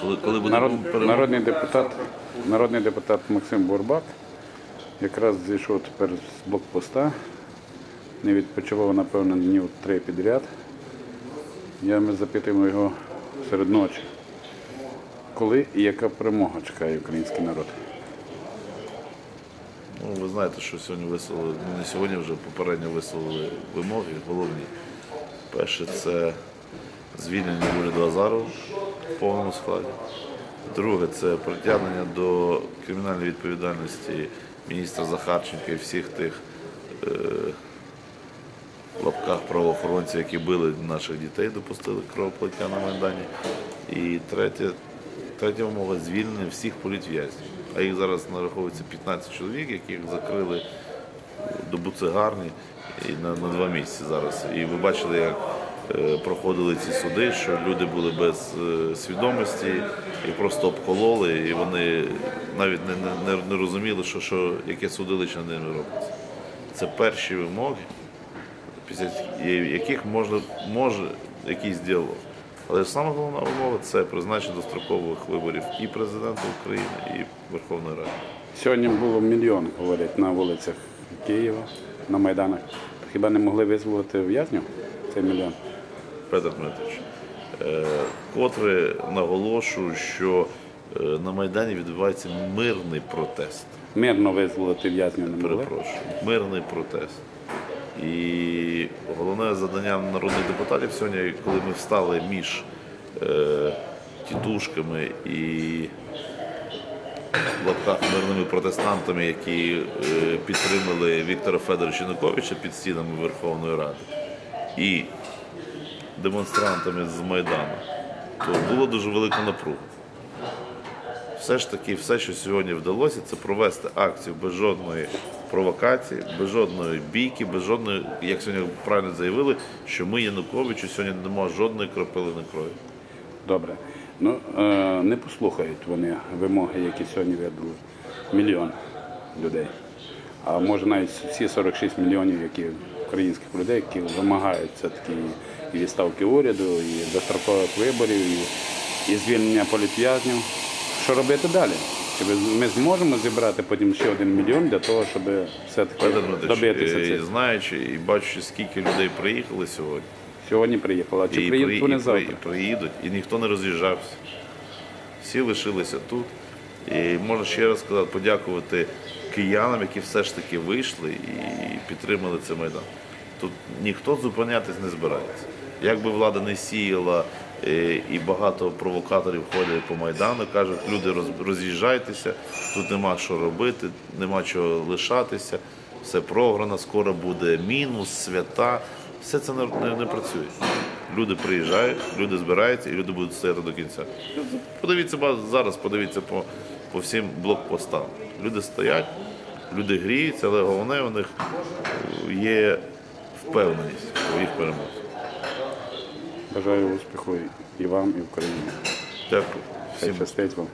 Коли, коли буде Народ, народний депутат, народний депутат Максим Бурбак якраз зійшов тепер з блокпоста. Не відпочивав, напевно, днів три підряд. Я ми запитуємо його серед ночі. Коли і яка перемога чекає український народ? Ну, ви знаєте, що сьогодні висловили, ну не сьогодні вже попередньо висловили вимоги головні. Перше це звільнення уряду Азарова в повному складі. Друге це притягнення до кримінальної відповідальності міністра Захарченка і всіх тих е, лапках правоохоронців, які били наших дітей, допустили кровопролиття на Майдані. І третє, третя вимога звільнення всіх політв'язнів. А їх зараз нараховується 15 чоловік, яких закрили до буцегарні на, на два місяці зараз. І ви бачили, як проходили ці суди, що люди були без е, свідомості і просто обкололи, і вони навіть не, не, не, розуміли, що, що яке судилище ними робиться. Це перші вимоги, після яких можна, може якийсь діалог. Але саме головна вимога це призначення дострокових виборів і президента України, і Верховної Ради. Сьогодні було мільйон, говорять, на вулицях Києва, на Майданах. Хіба не могли визволити в'язнів цей мільйон? Петр Дмитрович, е, котре наголошую, що е, на Майдані відбувається мирний протест. Мирно визволити в'язнів не могли. Перепрошую, мирний протест. І головне завдання народних депутатів сьогодні, коли ми встали між е, тітушками і в лапках мирними протестантами, які е, підтримали Віктора Федоровича Януковича під стінами Верховної Ради, і демонстрантами з Майдану, то було дуже велика напруга. Все ж таки, все, що сьогодні вдалося, це провести акцію без жодної провокації, без жодної бійки, без жодної, як сьогодні правильно заявили, що ми Януковичу сьогодні не дамо жодної крапелини крові. Добре. Ну, е, не послухають вони вимоги, які сьогодні видали мільйон людей. А може навіть всі 46 мільйонів, які українських людей, які вимагають все-таки і відставки уряду, і дострокових виборів, і, і звільнення політв'язнів. Що робити далі? Чи ми зможемо зібрати потім ще один мільйон для того, щоб все-таки добитися е, цих? знаючи і бачачи, скільки людей приїхали сьогодні, Сьогодні приїхала. А Чи і, приїдуть вони завтра? при- приїдуть, і ніхто не роз'їжджався. Всі лишилися тут. І можна ще раз сказати, подякувати киянам, які все ж таки вийшли і підтримали цей майдан. Тут ніхто зупинятись не збирається. Як би влада не сіяла, е, і багато провокаторів ходять по майдану, кажуть, люди роз'їжджайтеся, тут нема що робити, нема чого лишатися, все програно, скоро буде мінус, свята. Все це не, не, не працює. Люди приїжджають, люди збираються і люди будуть стояти до кінця. Подивіться зараз, подивіться по, по всім блокпостам. Люди стоять, люди гріються, але головне у них є впевненість у їх перемозі. Бажаю успіху і вам, і Україні. Дякую. Хай Всім щастить вам.